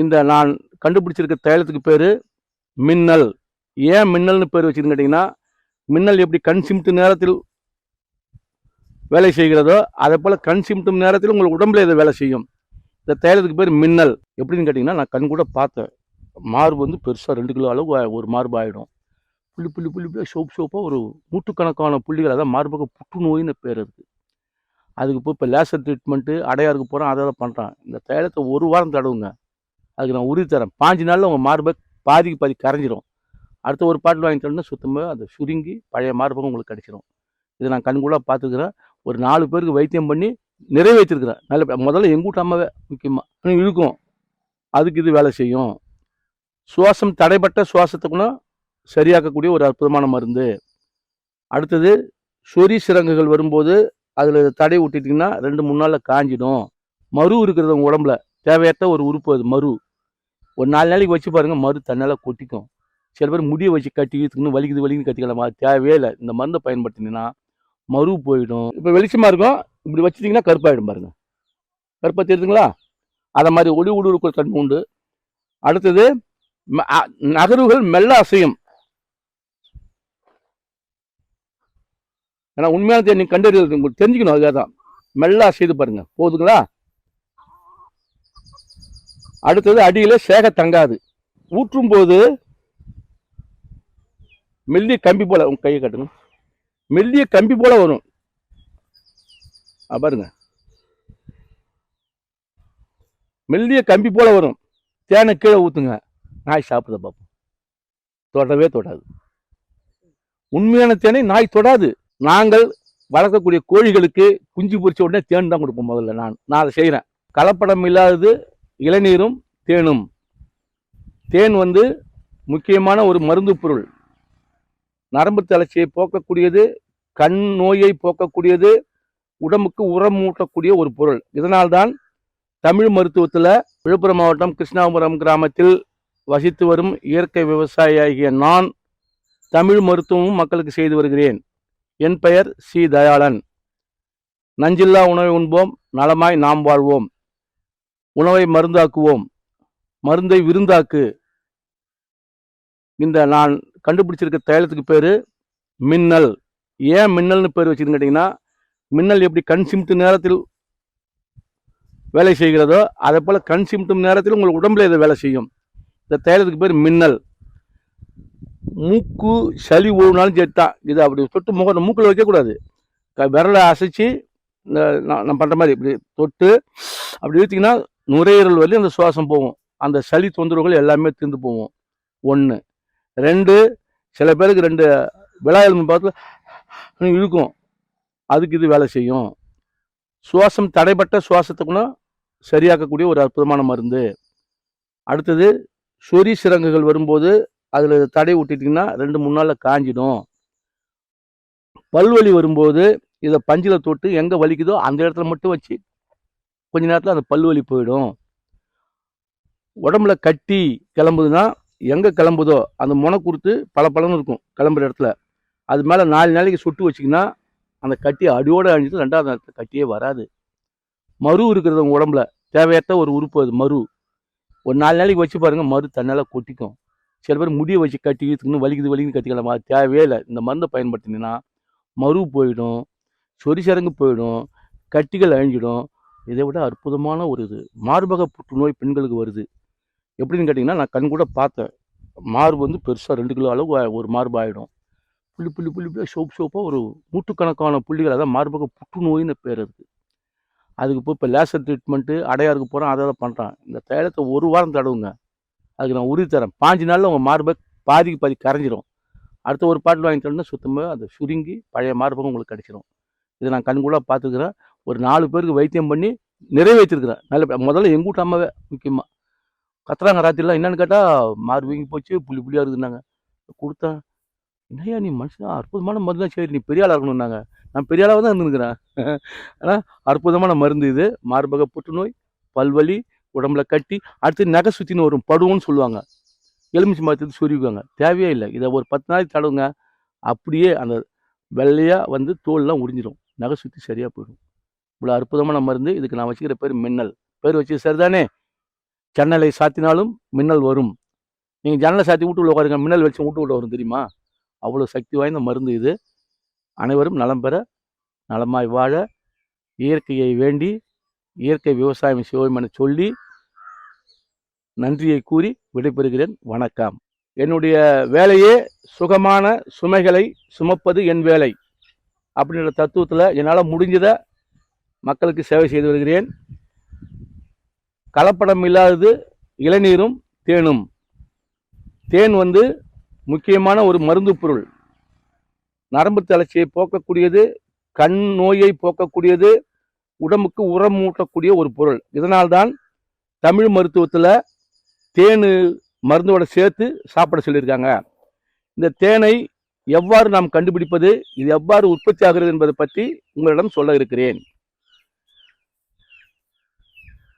இந்த நான் கண்டுபிடிச்சிருக்க தைலத்துக்கு பேர் மின்னல். ஏன் மின்னல்னு பேர் வச்சிருன்னு கேட்டிங்கன்னா மின்னல் எப்படி கண் சிமிட்டு நேரத்தில் வேலை செய்கிறதோ அதே போல் கண் சிமிட்டும் நேரத்தில் உங்கள் உடம்புல இதை வேலை செய்யும். இந்த தைலத்துக்கு பேர் மின்னல். எப்படின்னு கேட்டிங்கன்னா நான் கண் கூட பார்த்தேன். மார்பு வந்து பெருசாக ரெண்டு கிலோ அளவு ஒரு மார்பு ஆகிடும் புள்ளி புள்ளி புள்ளி புள்ளி சோப்பு சோப்பாக ஒரு நூற்றுக்கணக்கான புள்ளிகள். அதான் மார்பக புற்றுநோயின்னு பேர் இருக்குது அதுக்கு இப்போ இப்போ லேசர் ட்ரீட்மெண்ட்டு அடையாருக்கு போகிறோம் அதை தான் பண்ணுறான் இந்த தைலத்தை ஒரு வாரம் தடவுங்க. அதுக்கு நான் உறுதி தரேன். பாஞ்சு நாளில் உங்கள் மார்பை பாதிக்கு பாதி கரைஞ்சிரும். அடுத்த ஒரு பாட்டில் வாங்கி தரணும்னா சுத்தமாக அதை சுருங்கி பழைய மார்பகம் உங்களுக்கு கிடச்சிரும். இதை நான் கண்கூடாக பார்த்துக்கிறேன். ஒரு நாலு பேருக்கு வைத்தியம் பண்ணி நிறைவேற்றிருக்கிறேன். நல்ல முதல்ல எங்கூட்ட அம்மாவே முக்கியமாக இழுக்கும். அதுக்கு இது வேலை செய்யும். சுவாசம் தடைப்பட்ட சுவாசத்துக்குன்னா சரியாக்கக்கூடிய ஒரு அற்புதமான மருந்து. அடுத்தது சொறி சிரங்குகள் வரும்போது அதில் தடை விட்டுட்டிங்கன்னா ரெண்டு மூணு நாளில் காஞ்சிடும். மறு இருக்கிறது உங்கள் உடம்புல. தேவையற்ற ஒரு உறுப்பு அது மறு ஒரு நாலு நாளைக்கு வச்சு பாருங்கள் மருந்து தன்னால் கொட்டிக்கும். சில பேர் முடியை வச்சு கட்டி இழுத்துக்கணும் வலிக்குது வலிக்குன்னு கட்டிக்கலாம் தேவையே இல்லை. இந்த மருந்தை பயன்படுத்தினீங்கன்னா மரு போயிடும். இப்போ வெளிச்சமாக இருக்கும் இப்படி வச்சுட்டிங்கன்னா கருப்பாயிடும் பாருங்கள் கருப்பா தெரியுதுங்களா? அதை மாதிரி ஒளி ஊடுருவல் தன்மை உண்டு. அடுத்தது ம- நகர்வுகள் மெல்ல அசையும். ஏன்னா உண்மையான தேவை நீங்க உங்களுக்கு தெரிஞ்சுக்கணும் அதுக்காக தான் மெல்ல அசைது பாருங்கள் போதுங்களா? அடுத்தது அடியில் சேக தங்காது. ஊற்றும் போது மெல்லிய கம்பி போல் உங்கள் கையை கட்டணும் மெல்லிய கம்பி போல வரும். பாருங்க. மெல்லிய கம்பி போல வரும். தேனை கீழே ஊற்றுங்க நாய் சாப்பிட பார்ப்போம் தொடவே தொடாது. உண்மையான தேனை நாய் தொடாது. நாங்கள் வளர்க்கக்கூடிய கோழிகளுக்கு குஞ்சு பொரிச்ச உடனே தேன் தான் கொடுப்போம் முதல்ல நான். நான் அதை செய்கிறேன் கலப்படம் இல்லாதது இளநீரும் தேனும். தேன் வந்து முக்கியமான ஒரு மருந்து பொருள். நரம்பு தளர்ச்சியை போக்கக்கூடியது கண் நோயை போக்கக்கூடியது உடம்புக்கு உரம் ஊட்டக்கூடிய ஒரு பொருள். இதனால்தான் தமிழ் மருத்துவத்தில் விழுப்புரம் மாவட்டம் கிருஷ்ணாபுரம் கிராமத்தில் வசித்து வரும் இயற்கை விவசாயியாகிய நான் தமிழ் மருத்துவமும் மக்களுக்கு செய்து வருகிறேன். என் பெயர் சி. தயாளன். நஞ்சில்லா உணவை உண்போம் நலமாய் நாம் வாழ்வோம். உணவை மருந்தாக்குவோம். மருந்தை விருந்தாக்கு. இந்த நான் கண்டுபிடிச்சிருக்க தைலத்துக்கு பேர் மின்னல். ஏன் மின்னல்னு பேர் வச்சிருன்னு கேட்டிங்கன்னா மின்னல் எப்படி கண் சிமிட்டும் நேரத்தில் வேலை செய்கிறதோ அதே போல் கண் சிமிட்டும் நேரத்தில் உங்கள் உடம்புல இதை வேலை செய்யும். இந்த தைலத்துக்கு பேர் மின்னல். மூக்கு சளி ஒழுனாலும் சரி தான் இது அப்படி தொட்டு முகம் மூக்கில் வைக்கக்கூடாது. க- விரலை அசைச்சு இந்த நான் நான் பண்ணுற மாதிரி இப்படி தொட்டு அப்படி ஊற்றிங்கன்னா நுரையீரல் வரையும் அந்த சுவாசம் போகும். அந்த சளி தொந்தரவுகள் எல்லாமே தீர்ந்து போகும். ஒன்று ரெண்டு சில பேருக்கு ரெண்டு விழா எலும்பு பார்த்து இழுக்கும். அதுக்கு இது வேலை செய்யும். சுவாசம் தடைப்பட்ட சுவாசத்துக்குன்னா சரியாக்கக்கூடிய ஒரு அற்புதமான மருந்து. அடுத்தது சொறி சிரங்குகள் வரும்போது அதில் தடை விட்டுட்டிங்கன்னா ரெண்டு மூணு நாளில் காஞ்சிடும். பல்வலி வரும்போது இதை பஞ்சில் தொட்டு எங்கே வலிக்குதோ அந்த இடத்துல மட்டும் வச்சு கொஞ்ச நேரத்தில் அந்த பல்வலி போயிடும். உடம்புல கட்டி கிளம்புதுன்னா எங்கே கிளம்புதோ அந்த முனை கொடுத்து பல பலன்னு இருக்கும் கிளம்புற இடத்துல. அது மேலே நாலு நாளைக்கு சுட்டு வச்சிங்கன்னா அந்த கட்டி அடியோடு அழிஞ்சது ரெண்டாவது நேரத்தில் கட்டியே வராது. மறு இருக்கிறது உங்கள் உடம்புல. தேவையற்ற ஒரு உறுப்பு அது மரு. ஒரு நாலு நாளைக்கு வச்சு பாருங்கள் மறு தன்னால் கொட்டிக்கும். சில பேர் முடியை வச்சு கட்டி இழுத்துக்கணும் வலிக்குது வலிக்குது கட்டிக்கலாம் தேவையே இல்லை. இந்த மருந்தை பயன்படுத்தினீங்கன்னா மரு போயிடும் சொறி சரங்கு போயிடும் கட்டிகள் அழிஞ்சிடும். இதை விட அற்புதமான ஒரு இது. மார்பக புற்றுநோய் பெண்களுக்கு வருது. எப்படின்னு கேட்டிங்கன்னா நான் கண் கூட பார்த்தேன். மார்பு வந்து பெருசாக ரெண்டு கிலோ அளவு ஒரு மார்பு ஆகிடும் புள்ளி புள்ளி புள்ளி புள்ளி சோப்பு சோப்பாக ஒரு நூற்றுக்கணக்கான புள்ளிகள். அதான் மார்பக புற்றுநோயின்னு பேர் இருக்குது அதுக்கு போய் இப்போ லேசர் ட்ரீட்மெண்ட்டு அடையாருக்கு போகிறேன் அதை தான் பண்ணுறான் இந்த தைலத்தை ஒரு வாரம் தடவுங்க. அதுக்கு நான் உறுதி தரேன். பாஞ்சு நாளில் உங்கள் மார்பை பாதிக்கு பாதி கரைஞ்சிரும். அடுத்த ஒரு பாட்டில் வாங்கி தரணும்னா சுத்தமாக அதை சுருங்கி பழைய மார்பகம் உங்களுக்கு கிடச்சிரும். இதை நான் கண்கூடாக பார்த்துக்கிறேன். ஒரு நாலு பேருக்கு வைத்தியம் பண்ணி நிறைவேற்றிருக்கிறேன் நல்ல முதல்ல எங்கூட்ட அம்மாவே முக்கியமாக கத்துறாங்க ராத்திரிலாம் என்னன்னு கேட்டால் மாறு வீங்கி போச்சு புள்ளி புள்ளியாக இருக்குதுன்னாங்க. கொடுத்தேன் என்னையா நீ மனுஷன்? அற்புதமான மருந்து தான் சரி நீ பெரிய ஆளாக இருக்கணும்னாங்க. நான் பெரிய ஆளாக தான் இருந்துருக்கிறேன். ஆனால் அற்புதமான மருந்து இது. மார்பக புற்றுநோய் பல்வலி உடம்புல கட்டி அடுத்து நகை சுற்றின்னு வரும் படுவோன்னு சொல்லுவாங்க. எலுமிச்சை மரத்துக்கு சொருவிக்குவாங்க. தேவையே இல்லை. இதை ஒரு பத்து நாளைக்கு தடவுங்க. அப்படியே அந்த வெள்ளையாக வந்து தோல்லாம் உறிஞ்சிடும் நகை சுற்றி சரியாக போயிடும். இவ்வளோ அற்புதமான மருந்து இதுக்கு நான் வச்சுக்கிற பேர் மின்னல். பேர் வச்சு சரிதானே? ஜன்னலை சாத்தினாலும் மின்னல் வரும். நீங்கள் ஜன்னலை சாத்தி விட்டு உள்ள உட்காருங்க மின்னல் வச்சு வீட்டு உள்ள வரும் தெரியுமா? அவ்வளோ சக்தி வாய்ந்த மருந்து இது. அனைவரும் நலம் பெற நலமாய் வாழ இயற்கையை வேண்டி இயற்கை விவசாயம் செய்வோம் என சொல்லி நன்றியை கூறி விடைபெறுகிறேன். வணக்கம். என்னுடைய வேலையே சுகமான சுமைகளை சுமப்பது என் வேலை. அப்படின்ற தத்துவத்தில் என்னால் முடிஞ்சதை மக்களுக்கு சேவை செய்து வருகிறேன். கலப்படம் இல்லாதது இளநீரும் தேனும். தேன் வந்து முக்கியமான ஒரு மருந்து பொருள். நரம்பு தளர்ச்சியை போக்கக்கூடியது கண் நோயை போக்கக்கூடியது உடம்புக்கு உரம் ஊட்டக்கூடிய ஒரு பொருள். இதனால்தான் தமிழ் மருத்துவத்தில் தேன் மருந்தோட சேர்த்து சாப்பிட சொல்லியிருக்காங்க. இந்த தேனை எவ்வாறு நாம் கண்டுபிடிப்பது இது எவ்வாறு உற்பத்தி ஆகிறது என்பதை பற்றி உங்களிடம் சொல்ல இருக்கிறேன்.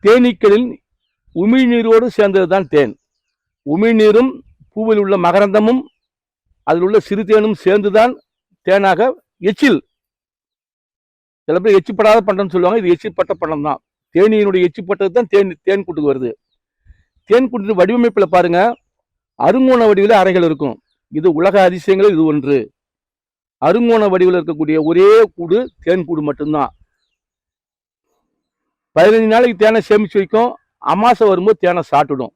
தேனீக்களின் உமிழ்நீரோடு சேர்ந்ததுதான் தேன். உமிழ்நீரும் பூவில் உள்ள மகரந்தமும் அதில் உள்ள சிறு தேனும் சேர்ந்துதான் தேனாக எச்சில். சில பேர் எச்சிப்படாத பண்டம்னு சொல்லுவாங்க. இது எச்சிப்பட்ட பண்டம் தான். தேனியினுடைய எச்சிப்பட்டது தான் தேன் தேன் கூட்டுக்கு வருது. தேன் கூட்டு வடிவமைப்பில் பாருங்க. அருங்கோண வடிவில் அறைகள் இருக்கும். இது உலக அதிசயங்களில் இது ஒன்று. அருங்கோண வடிவில் இருக்கக்கூடிய ஒரே கூடு தேன் கூடு மட்டும்தான். பதினஞ்சு நாளைக்கு தேனை சேமித்து வைக்கும். அமாசை வரும்போது தேனை சாப்பிட்டுடும்.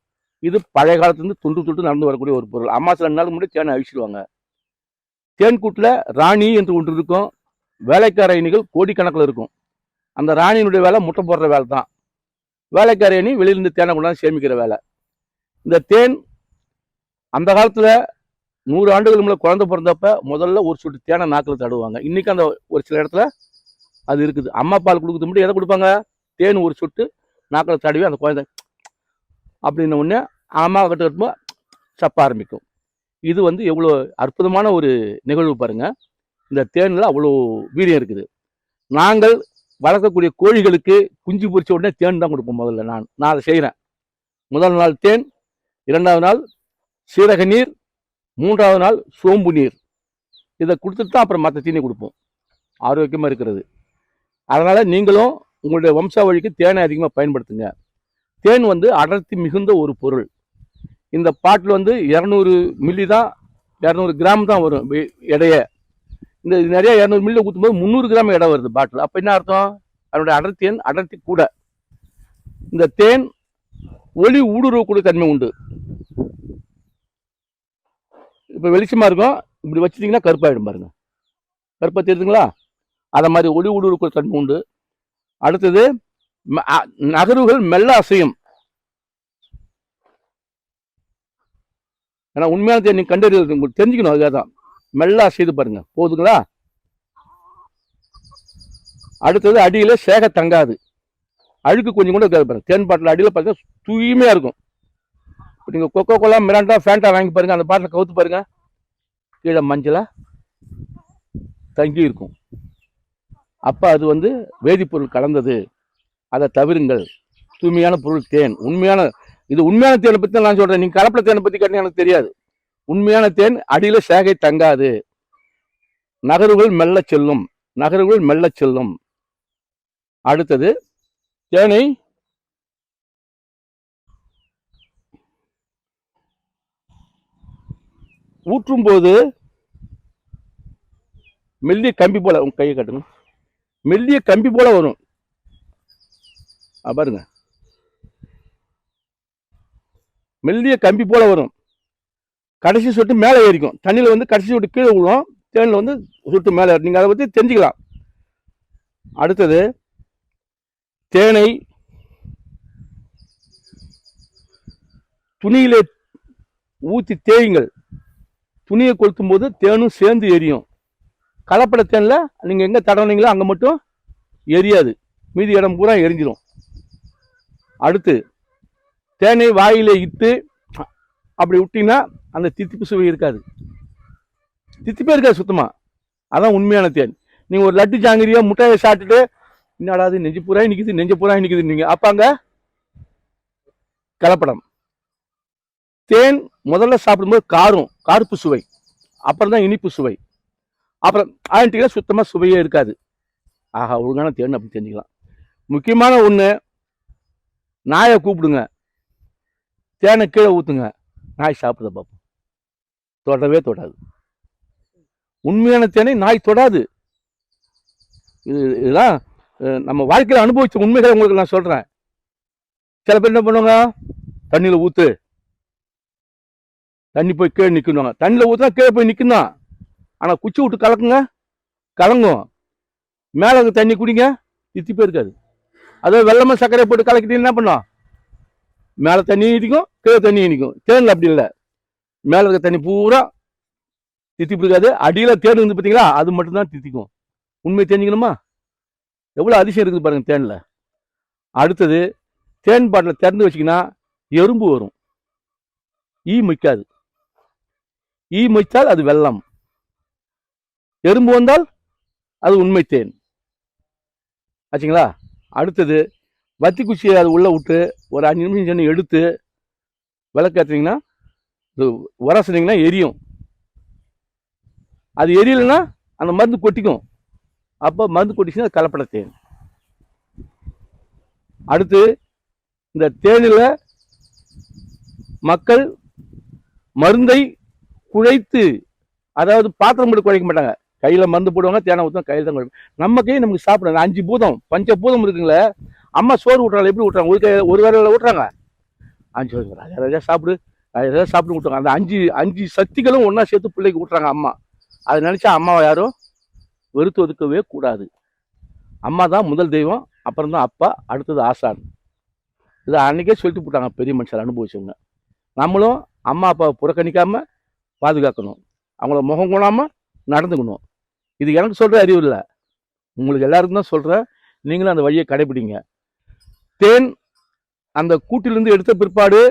இது பழைய காலத்துலேருந்து துண்டு துண்டு நடந்து வரக்கூடிய ஒரு பொருள். அமாசை ரெண்டு நாளுக்கு முன்னாடி தேனை அழிச்சிடுவாங்க. தேன் கூட்டில் ராணி என்று ஒன்று இருக்கும். வேலைக்கார அணிகள் கோடிக்கணக்கில் இருக்கும். அந்த ராணியினுடைய வேலை முட்டை போடுற வேலை தான். வேலைக்கார அணி வெளியிலிருந்து தேனை கொண்டாந்து சேமிக்கிற வேலை. இந்த தேன் அந்த காலத்தில் நூறு ஆண்டுகள் முன்னாடி குழந்தை பிறந்தப்ப முதல்ல ஒரு சொட்டு தேனை நாக்கில் தடுவாங்க இன்றைக்கி அந்த ஒரு சில இடத்துல அது இருக்குது. அம்மா பால் கொடுக்குறது மட்டும் எதை கொடுப்பாங்க? தேன் ஒரு சொட்டு நாக்கில் தடவி அந்த குழந்தை அப்படின்ன உடனே அம்மா கிட்ட கட்டும்போது சப்ப ஆரம்பிக்கும். இது வந்து எவ்வளோ அற்புதமான ஒரு நிகழ்வு பாருங்க. இந்த தேனில் அவ்வளோ வீரியம் இருக்குது. நாங்கள் வளர்க்கக்கூடிய கோழிகளுக்கு குஞ்சு பொரிச்ச உடனே தேன் தான் கொடுப்போம் முதல்ல நான். நான் அதை செய்கிறேன். முதல் நாள் தேன் இரண்டாவது நாள் சீரக நீர் மூன்றாவது நாள் சோம்பு நீர். இதை கொடுத்துட்டு தான் அப்புறம் மற்ற தீனி கொடுப்போம். ஆரோக்கியமாக இருக்கிறது. அதனால் நீங்களும் உங்களுடைய வம்சாவழிக்கு தேனை அதிகமாக பயன்படுத்துங்க. தேன் வந்து அடர்த்தி மிகுந்த ஒரு பொருள். இந்த பாட்டில் வந்து இரநூறு மில்லி தான் இரநூறு கிராம் தான் வரும் எடையை. இந்த நிறையா நிறைய இரநூறு மில்லி ஊற்றும்போது முந்நூறு கிராம் எடை வருது பாட்டில். அப்போ என்ன அர்த்தம்? அதனுடைய அடர்த்தி எண் அடர்த்தி கூட. இந்த தேன் ஒளி ஊடுருவக்கூடிய தன்மை உண்டு. இப்போ வெளிச்சமாக இருக்கும். இப்படி வச்சிட்டிங்கன்னா கருப்பாகிடும் பாருங்கள் கருப்பா தெரியுதுங்களா? அதை மாதிரி ஒளி ஊடுருவக்கூடிய தன்மை உண்டு. அடுத்தது ம- நகர்வுகள் மெல்ல அசையும். ஏன்னா உண்மையான தேன் கண்டறிவது உங்களுக்கு தெரிஞ்சுக்கணும் அதுக்காக தான் மெல்ல அசைது பாருங்க. போதுங்களா? அடுத்தது அடியில் சேக தங்காது. அழுக்கு கொஞ்சம் கூட இருக்காது பாருங்க. தேன் பாட்டில் அடியில் பார்த்தீங்கன்னா தூய்மையாக இருக்கும். இப்போ நீங்கள் கொக்கோ கோலா மிராண்டா ஃபேண்டா வாங்கி பாருங்கள் அந்த பாட்டில் கவுத்து பாருங்க. கீழே மஞ்சளாக தங்கி இருக்கும் அப்போ அது வந்து வேதிப்பொருள் கலந்தது. அதை தவிருங்கள். தூய்மையான பொருள் தேன். உண்மையான இது உண்மையான தேனை பற்றி நான் சொல்கிறேன் நீங்கள் கலப்பட தேனை பற்றி கேட்டீங்க எனக்கு தெரியாது. உண்மையான தேன் அடியில் சேகை தங்காது. நகர்வுகள் மெல்ல செல்லும். நகர்வுகள் மெல்ல செல்லும். அடுத்தது தேனை ஊற்றும் போது மெல்லிய கம்பி போல உங்க கையை கட்டுங்க. மெல்லிய கம்பி போல வரும். பாருங்க. மெல்லிய கம்பி போல வரும். கடைசி சொட்டு மேலே ஏறிக்கும். தண்ணியில் வந்து கடைசி சொட்டு கீழே விழும். தேனில் வந்து சொட்டு மேலே நீங்கள் அதை பற்றி தெரிஞ்சுக்கலாம். அடுத்தது தேனை துணியிலே ஊற்றி தேயுங்கள். துணியை கொளுத்தும் போது தேனும் சேர்ந்து எரியும். கலப்பட தேனில் நீங்கள் எங்கே தடவுனீங்களோ அங்கே மட்டும் எரியாது. மீதி இடம் பூரா எரிஞ்சிடும் அடுத்து தேனை வாயிலே இட்டு அப்படி விட்டிங்கன்னா அந்த தித்திப்பு சுவை இருக்காது. தித்திப்பே இருக்காது சுத்தமாக அதான் உண்மையான தேன். நீங்கள் ஒரு லட்டு ஜாங்கிரியா முட்டையை சாப்பிட்டுட்டு என்னடா அது நெஞ்சு பூரா நிற்கிது நெஞ்சு பூரா நிற்கிது நீங்கள் அப்போ அங்கே கலப்படம். தேன் முதல்ல சாப்பிடும்போது காரம் கார்ப்பு சுவை. அப்புறம் தான் இனிப்பு சுவை. அப்புறம் ஆயிட்டிங்கன்னா சுத்தமாக சுவையே இருக்காது. ஆஹா ஒழுங்கான தேன் அப்படின்னு தெரிஞ்சுக்கலாம். முக்கியமான ஒன்று நாயை கூப்பிடுங்க. தேனை கீழே ஊற்றுங்க நாய் சாப்பிட பார்ப்போம். தொடவே தொடாது. உண்மையான தேனை நாய் தொடாது. இது இதுதான் நம்ம வாழ்க்கையில் அனுபவித்த உண்மைகளை உங்களுக்கு நான் சொல்கிறேன் சில பேர் என்ன பண்ணுவாங்க? தண்ணியில் ஊற்று தண்ணி போய் கீழே நிற்கணுவாங்க தண்ணியில் ஊற்றுனா கீழே போய் நிற்கணும் தான் ஆனால் குச்சி விட்டு கலக்குங்க. கலங்கும். மேலே தண்ணி குடிங்க. தித்திப்பே இருக்காது அதே வெள்ளமாக சர்க்கரை போட்டு கலக்கிட்டீங்கன்னா என்ன பண்ணும்? மேலே தண்ணி இடிக்கும் கீழே தண்ணி இனிக்கும் தேனில் அப்படி இல்லை. மேலே இருக்க தண்ணி பூரா தித்திப்பு இருக்காது அடியில் தேன் இருந்து பார்த்தீங்களா அது மட்டும்தான் தித்திக்கும். உண்மை தெரிஞ்சுக்கணுமா? எவ்வளோ அதிசயம் இருக்குது பாருங்கள் தேனில். அடுத்தது தேன் பாட்டில் திறந்து வச்சிங்கன்னா எறும்பு வரும். ஈ மொய்க்காது. ஈ மொய்த்தால் அது வெள்ளம் எறும்பு வந்தால் அது உண்மை தேன். ஆச்சுங்களா? அடுத்தது வத்தி குச்சியை அது உள்ளே விட்டு ஒரு அஞ்சு நிமிஷம் சென்று எடுத்து விளக்கேற்றிங்கன்னா இது உரசுனீங்கன்னா எரியும். அது எரியலைன்னா அந்த மருந்து கொட்டிக்கும். அப்போ மருந்து கொட்டிச்சுன்னா அது கலப்பட தேன். அடுத்து இந்த தேனில் மக்கள் மருந்தை குழைத்து அதாவது பாத்திரம் போட்டு குழைக்க மாட்டாங்க. கையில் மருந்து போடுவாங்க தேனை ஊற்றுவாங்க கையில் தான் கொடுப்போம் நம்ம கை நமக்கு சாப்பிடணும் அஞ்சு பூதம் பஞ்ச பூதம் இருக்குங்களே அம்மா சோறு ஊட்டுறாங்க எப்படி ஊட்டுறாங்க? ஒரு கை ஒரு வேலையில் ஊட்டுறாங்க. அஞ்சு வேலை ராஜா ராஜா சாப்பிடு. ராஜா ராஜா சாப்பிட்டு ஊட்டுவாங்க. அந்த அஞ்சு அஞ்சு சக்திகளும் ஒன்றா சேர்த்து பிள்ளைக்கு ஊட்டுறாங்க அம்மா. அதை நினச்சா அம்மாவை யாரும் வெறுத்து ஒதுக்கவே கூடாது. அம்மா தான் முதல் தெய்வம் அப்புறம் தான் அப்பா அடுத்தது ஆசான். இதை அன்றைக்கே சொல்லிட்டு போட்டாங்க பெரிய மனுஷர் அனுபவிச்சவங்க. நம்மளும் அம்மா அப்பாவை புறக்கணிக்காமல் பாதுகாக்கணும். அவங்கள முகம் கொள்ளாமல் நடந்துக்கணும். இது எனக்கு சொல்கிற அறிவு இல்லை உங்களுக்கு எல்லாருக்கும் தான் சொல்கிறேன் நீங்களும் அந்த வழியை கடைபிடிங்க. தேன் அந்த கூட்டிலிருந்து எடுத்த பிற்பாடு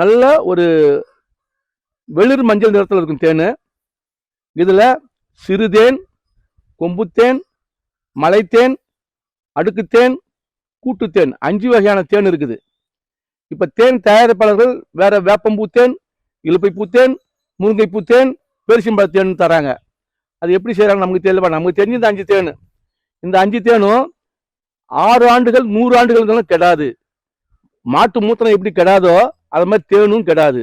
நல்ல ஒரு வெளிர் மஞ்சள் நிறத்தில் இருக்கும் தேன். இதில் சிறுதேன் கொம்புத்தேன் மலைத்தேன் அடுக்குத்தேன் கூட்டுத்தேன் அஞ்சு வகையான தேன் இருக்குது. இப்போ தேன் தயாரிப்பாளர்கள் வேற வேப்பம் பூத்தேன் இலுப்பை பூத்தேன் முருங்கை பூத்தேன் பெருசிம்பழ தேன் தராங்க. அது எப்படி செய்கிறாங்க நமக்கு தெரியல நமக்கு தெரிஞ்ச இந்த அஞ்சு தேன். இந்த அஞ்சு தேனும் ஆறு ஆண்டுகள் நூறு ஆண்டுகள் கெடாது. மாட்டு மூத்திரம் எப்படி கெடாதோ அது மாதிரி தேனும் கெடாது.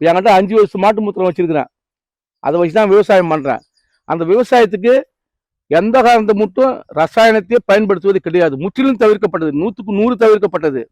என்கிட்ட அஞ்சு வருஷம் மாட்டு மூத்திரம் வச்சிருக்கிறேன். அதை வச்சு தான் விவசாயம் பண்ணுறேன் அந்த விவசாயத்துக்கு எந்த காரணத்தை மட்டும் ரசாயனத்தையே பயன்படுத்துவது கிடையாது. முற்றிலும் தவிர்க்கப்பட்டது. நூற்றுக்கு நூறு தவிர்க்கப்பட்டது.